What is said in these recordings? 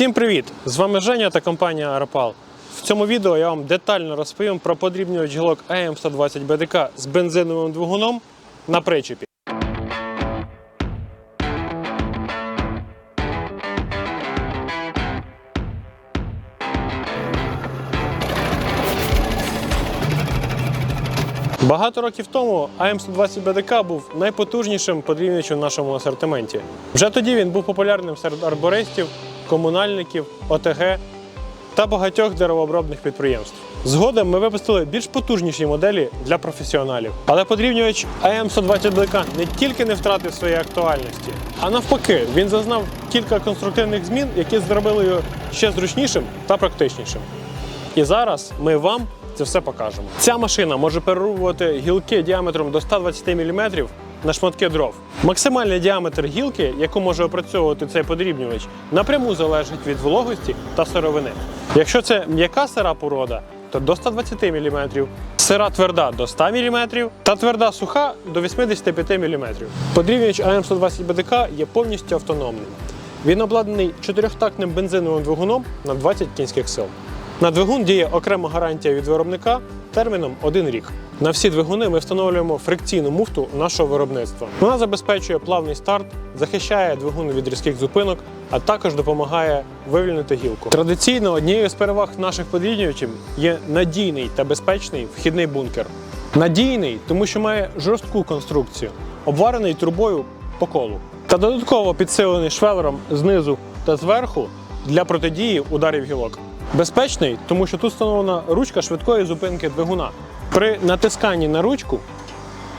Всім привіт! З вами Женя та компанія Арапал. В цьому відео я вам детально розповім про подрібнювач гілок АМ120 БДК з бензиновим двигуном на причепі. Багато років тому АМ120 БДК був найпотужнішим подрібнювачем в нашому асортименті. Вже тоді він був популярним серед арбористів, комунальників, ОТГ та багатьох деревообробних підприємств. Згодом ми випустили більш потужніші моделі для професіоналів. Але подрібнювач АМ120 БДК не тільки не втратив своєї актуальності, а навпаки, він зазнав кілька конструктивних змін, які зробили його ще зручнішим та практичнішим. І зараз ми вам це все покажемо. Ця машина може перерубувати гілки діаметром до 120 мм на шматки дров. Максимальний діаметр гілки, яку може опрацьовувати цей подрібнювач, напряму залежить від вологості та сировини. Якщо це м'яка сира порода, то до 120 мм, сира тверда до 100 мм та тверда суха до 85 мм. Подрібнювач АМ120 БДК є повністю автономним. Він обладнаний чотирьохтактним бензиновим двигуном на 20 кінських сил. На двигун діє окрема гарантія від виробника терміном 1 рік. На всі двигуни ми встановлюємо фрикційну муфту нашого виробництва. Вона забезпечує плавний старт, захищає двигун від різких зупинок, а також допомагає вивільнити гілку. Традиційно однією з переваг наших подрібнювачів є надійний та безпечний вхідний бункер. Надійний, тому що має жорстку конструкцію, обварений трубою по колу, та додатково підсилений швелером знизу та зверху для протидії ударів гілок. Безпечний, тому що тут встановлена ручка швидкої зупинки двигуна. При натисканні на ручку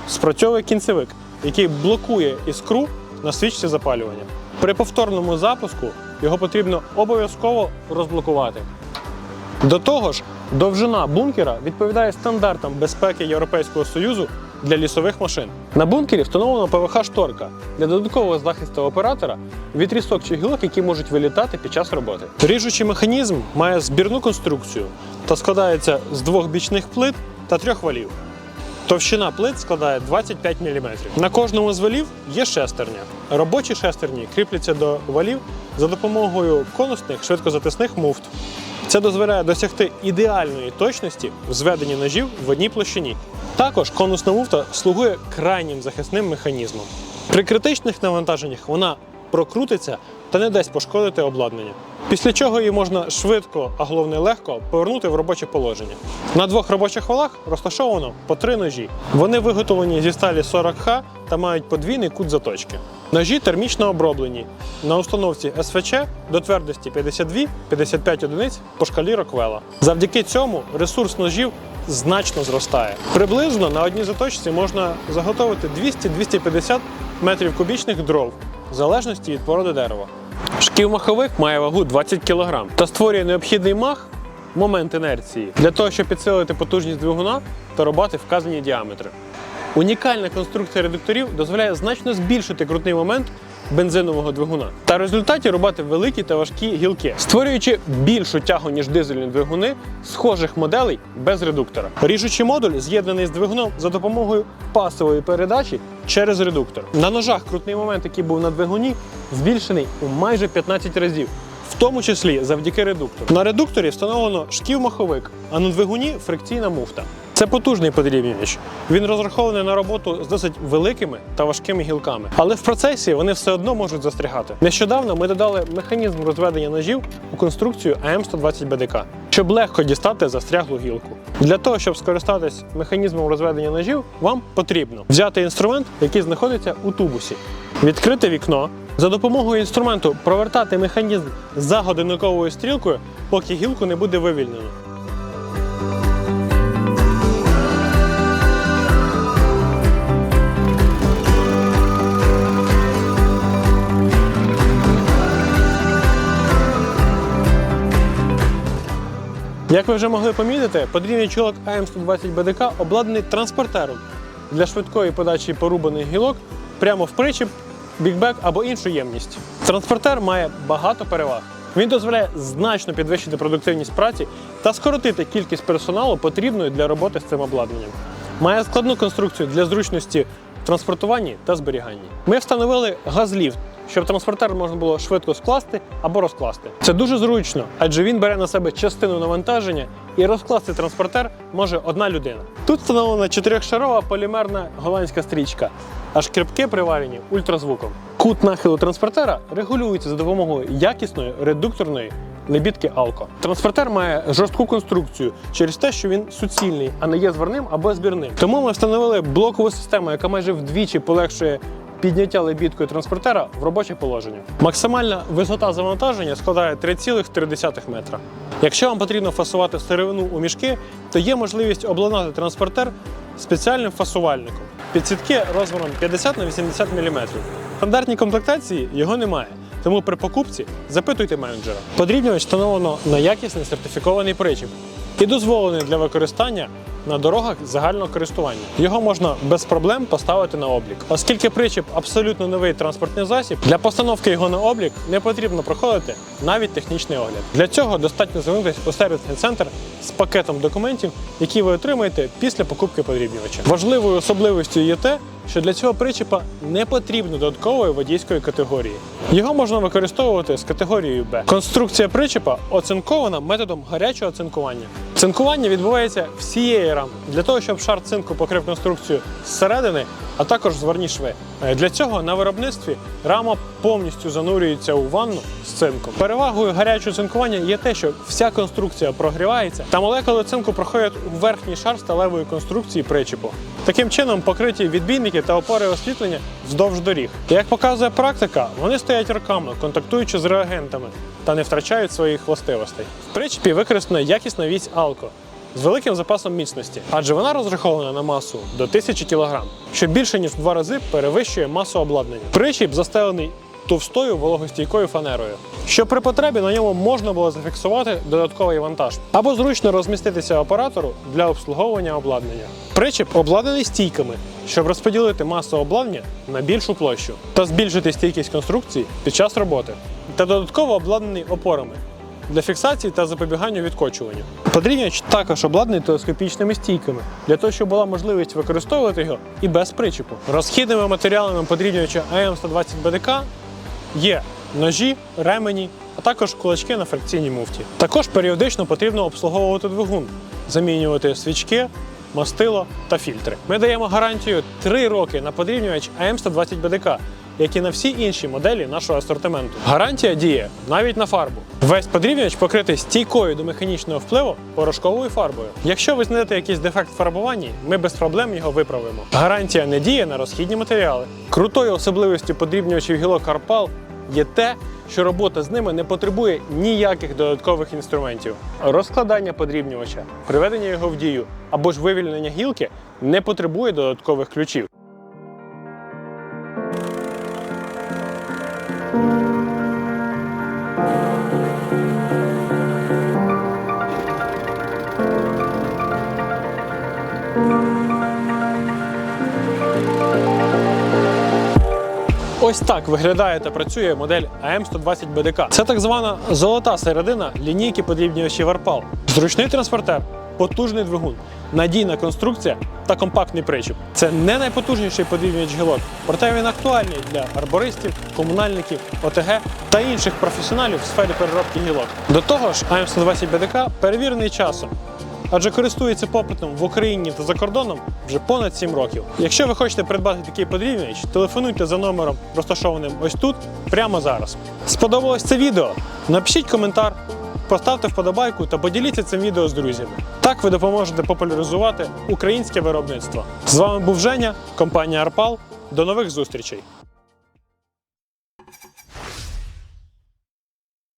спрацьовує кінцевик, який блокує іскру на свічці запалювання. При повторному запуску його потрібно обов'язково розблокувати. До того ж, довжина бункера відповідає стандартам безпеки Європейського Союзу для лісових машин. На бункері встановлена ПВХ-шторка для додаткового захисту оператора від трісок чи гілок, які можуть вилітати під час роботи. Ріжучий механізм має збірну конструкцію та складається з двох бічних плит та трьох валів. Товщина плит складає 25 мм. На кожному з валів є шестерня. Робочі шестерні кріпляться до валів за допомогою конусних швидкозатисних муфт. Це дозволяє досягти ідеальної точності в зведенні ножів в одній площині. Також конусна муфта слугує крайнім захисним механізмом. При критичних навантаженнях вона прокрутиться та не дасть пошкодити обладнання. Після чого її можна швидко, а головне легко, повернути в робоче положення. На двох робочих валах розташовано по три ножі. Вони виготовлені зі сталі 40Х та мають подвійний кут заточки. Ножі термічно оброблені на установці СВЧ до твердості 52-55 одиниць по шкалі Роквела. Завдяки цьому ресурс ножів значно зростає. Приблизно на одній заточці можна заготовити 200-250 метрів кубічних дров, в залежності від породи дерева. Шків-маховик має вагу 20 кг та створює необхідний мах момент інерції для того, щоб підсилити потужність двигуна та рубати вказані діаметри. Унікальна конструкція редукторів дозволяє значно збільшити крутний момент бензинового двигуна та в результаті рубати великі та важкі гілки, створюючи більшу тягу, ніж дизельні двигуни схожих моделей без редуктора. Ріжучий модуль з'єднаний з двигуном за допомогою пасової передачі через редуктор. На ножах крутний момент, який був на двигуні, збільшений у майже 15 разів. В тому числі завдяки редуктору. На редукторі встановлено шків-маховик, а на двигуні фрикційна муфта. Це потужний подрібнювач. Він розрахований на роботу з досить великими та важкими гілками. Але в процесі вони все одно можуть застрягати. Нещодавно ми додали механізм розведення ножів у конструкцію АМ120 БДК, щоб легко дістати застряглу гілку. Для того, щоб скористатись механізмом розведення ножів, вам потрібно взяти інструмент, який знаходиться у тубусі, відкрити вікно. За допомогою інструменту провертати механізм за годинниковою стрілкою, поки гілку не буде вивільнено. Як ви вже могли помітити, подрібний чолок АМ120 БДК обладнаний транспортером для швидкої подачі порубаних гілок прямо в причіп, бікбек або іншу ємність. Транспортер має багато переваг. Він дозволяє значно підвищити продуктивність праці та скоротити кількість персоналу, потрібної для роботи з цим обладнанням. Має складну конструкцію для зручності транспортуванні та зберіганні. Ми встановили газліфт, щоб транспортер можна було швидко скласти або розкласти. Це дуже зручно, адже він бере на себе частину навантаження і розкласти транспортер може одна людина. Тут встановлена чотирьохшарова полімерна голландська стрічка, а кріпки приварені ультразвуком. Кут нахилу транспортера регулюється за допомогою якісної редукторної лебідки Алко. Транспортер має жорстку конструкцію через те, що він суцільний, а не є зварним або збірним. Тому ми встановили блокову систему, яка майже вдвічі полегшує підняття лебідкою транспортера в робоче положення. Максимальна висота завантаження складає 3,3 метра. Якщо вам потрібно фасувати сировину у мішки, то є можливість обладнати транспортер спеціальним фасувальником. Підсітки розміром 50 на 80 мм. Стандартній комплектації його немає. Тому при покупці запитуйте менеджера. Подрібнювач встановлено на якісний сертифікований причіп і дозволений для використання на дорогах загального користування. Його можна без проблем поставити на облік. Оскільки причіп абсолютно новий транспортний засіб, для постановки його на облік не потрібно проходити навіть технічний огляд. Для цього достатньо звернутися у сервісний центр з пакетом документів, які ви отримаєте після покупки подрібнювача. Важливою особливістю є те, що для цього причіпа не потрібно додаткової водійської категорії. Його можна використовувати з категорією Б. Конструкція причіпа оцинкована методом гарячого цинкування. Цинкування відбувається всієї рами для того, щоб шар цинку покрив конструкцію зсередини, а також зварні шви. Е, Для цього на виробництві рама повністю занурюється у ванну з цинком. Перевагою гарячого цинкування є те, що вся конструкція прогрівається, та молекули цинку проходять у верхній шар сталевої конструкції причіпу. Таким чином покриті відбійники та опори освітлення вздовж доріг. Як показує практика, вони стоять роками, контактуючи з реагентами та не втрачають своїх властивостей. В причепі використана якісна вісь Алко з великим запасом міцності, адже вона розрахована на масу до 1000 кг, що більше ніж в два рази перевищує масу обладнання. Причіп застелений товстою вологостійкою фанерою, щоб при потребі на ньому можна було зафіксувати додатковий вантаж або зручно розміститися оператору для обслуговування обладнання. Причіп обладнаний стійками, щоб розподілити масу обладнання на більшу площу та збільшити стійкість конструкції під час роботи, та додатково обладнаний опорами для фіксації та запобігання відкочуванню. Подрівняч також обладнаний телескопічними стійками для того, щоб була можливість використовувати його і без причіпу. Розхідними матеріалами подрібнювача АМ120 БДК є ножі, ремені, а також кулачки на фрикційній муфті. Також періодично потрібно обслуговувати двигун, замінювати свічки, мастило та фільтри. Ми даємо гарантію 3 роки на подрібнювач АМ120 БДК, як і на всі інші моделі нашого асортименту. Гарантія діє навіть на фарбу. Весь подрібнювач покритий стійкою до механічного впливу порошковою фарбою. Якщо ви знайдете якийсь дефект в фарбуванні, ми без проблем його виправимо. Гарантія не діє на розхідні матеріали. Крутою особливістю подрібнювачів гілок Карпал є те, що робота з ними не потребує ніяких додаткових інструментів. Розкладання подрібнювача, приведення його в дію або ж вивільнення гілки не потребує додаткових ключів. Ось так виглядає та працює модель АМ120 БДК. Це так звана золота середина лінійки подрібнювачів Арпал. Зручний транспортер, потужний двигун, надійна конструкція та компактний причіп. Це не найпотужніший подрібнювач гілок, проте він актуальний для арбористів, комунальників, ОТГ та інших професіоналів в сфері переробки гілок. До того ж, АМ120 БДК перевірений часом адже користується попитом в Україні та за кордоном вже понад 7 років. Якщо ви хочете придбати такий подрівнювач, телефонуйте за номером, розташованим ось тут, прямо зараз. Сподобалось це відео? Напишіть коментар, поставте вподобайку та поділіться цим відео з друзями. Так ви допоможете популяризувати українське виробництво. З вами був Женя, компанія Арпал. До нових зустрічей!